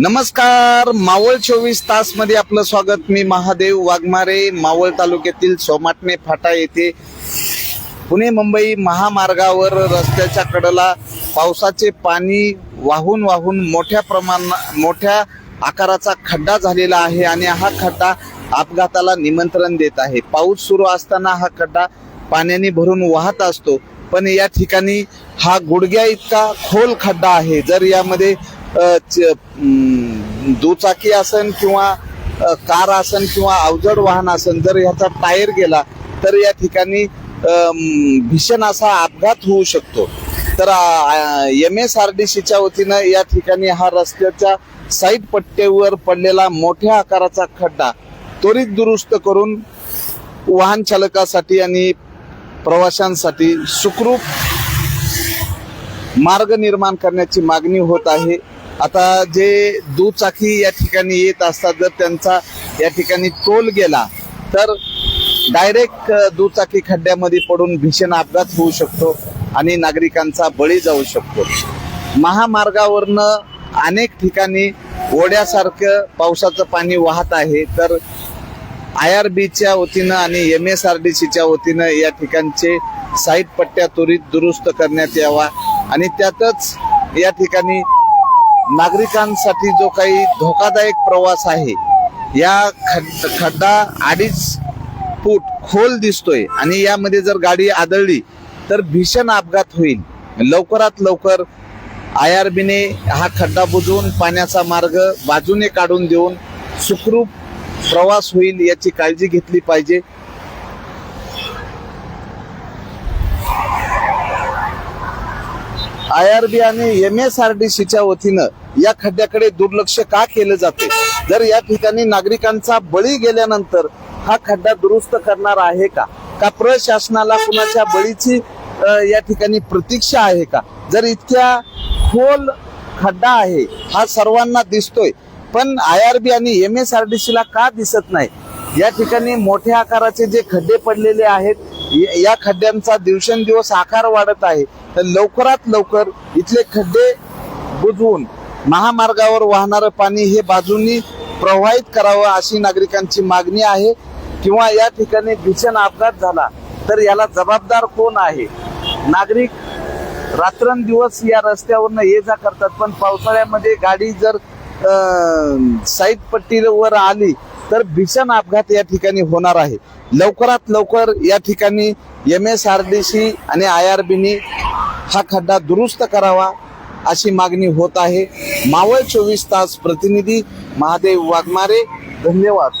नमस्कार मावळ चोवीस तासमध्ये आपलं स्वागत. मी महादेव वाघमारे मावळ तालुक्यातील सोमाटणे फाटा येथे पुणे मुंबई महामार्गावर रस्त्याच्या कडेला पावसाचे पाणी वाहून वाहून मोठ्या प्रमाण मोठ्या आकाराचा खड्डा झालेला आहे आणि हा खड्डा अपघाताला निमंत्रण देत आहे. पाऊस सुरू असताना हा खड्डा पाण्याने भरून वाहत असतो पण या ठिकाणी हा गुडघ्या इतका खोल खड्डा आहे. जर यामध्ये दुचाकी असन किंवा कार असन किंवा अवजड वाहन असन जर ह्याचा टायर गेला तर या ठिकाणी भीषण असा अपघात होऊ शकतो. तर एम एस आर डी सीच्या वतीनं या ठिकाणी हा रस्त्याच्या साईड पट्टेवर पडलेला मोठ्या आकाराचा खड्डा त्वरित दुरुस्त करून वाहन चालकासाठी आणि प्रवाशांसाठी सुखरूप मार्ग निर्माण करण्याची मागणी होत आहे. आता जे दुचाकी या ठिकाणी येत असतात जर त्यांचा या ठिकाणी टोल गेला तर डायरेक्ट दुचाकी खड्ड्यामध्ये पडून भीषण अपघात होऊ शकतो आणि नागरिकांचा बळी जाऊ शकतो. महामार्गावरनं अनेक ठिकाणी ओढ्यासारखं पावसाचं पाणी वाहत आहे तर आय आर बीच्या वतीनं आणि एम एस आर डी सीच्या वतीनं या ठिकाणचे साईट पट्ट्या त्वरित दुरुस्त करण्यात यावा आणि त्यातच या ठिकाणी नागरिकांसाठी जो काही धोकादायक प्रवास आहे या खड खड्डा अडीच फूट खोल दिसतोय आणि यामध्ये जर गाडी आदळली तर भीषण अपघात होईल. लवकरात लवकर आय आर बीने हा खड्डा बुजवून पाण्याचा मार्ग बाजूने काढून देऊन सुखरूप प्रवास होईल याची काळजी घेतली पाहिजे. आय आर बी आणि एम एस आर डी सीच्या वतीनं या खड्ड्याकडे दुर्लक्ष का केलं जाते? जर या ठिकाणी नागरिकांचा बळी गेल्यानंतर हा खड्डा दुरुस्त करणार आहे का? का प्रशासनाला कुणाच्या बळीची या ठिकाणी प्रतीक्षा आहे का? जर इतक्या खोल खड्डा आहे हा सर्वांना दिसतोय पण आय आर बी आणि एम एस आर डी सीला का दिसत नाही? या ठिकाणी मोठ्या आकाराचे जे खड्डे पडलेले आहेत या खड्ड्यांचा दिवसेंदिवस आकार वाढत आहे. तर लवकरात लवकर इथले खड्डे बुजवून महामार्गावर वाहणारं पाणी हे बाजूनी प्रवाहित करावं अशी नागरिकांची मागणी आहे किंवा या ठिकाणी भीषण अपघात झाला तर याला जबाबदार कोण आहे? नागरिक रात्रंदिवस या रस्त्यावरनं ये जा करतात पण पावसाळ्यामध्ये गाडी जर साईड पट्टीवर आली तर भीषण अपघात या ठिकाणी होणार आहे. लवकरात लवकर या ठिकाणी M S R D C आणि आय आर बीनी हा खड्डा दुरुस्त करावा अशी मागणी होत आहे. मावळ चोवीस तास प्रतिनिधी महादेव वाघमारे धन्यवाद.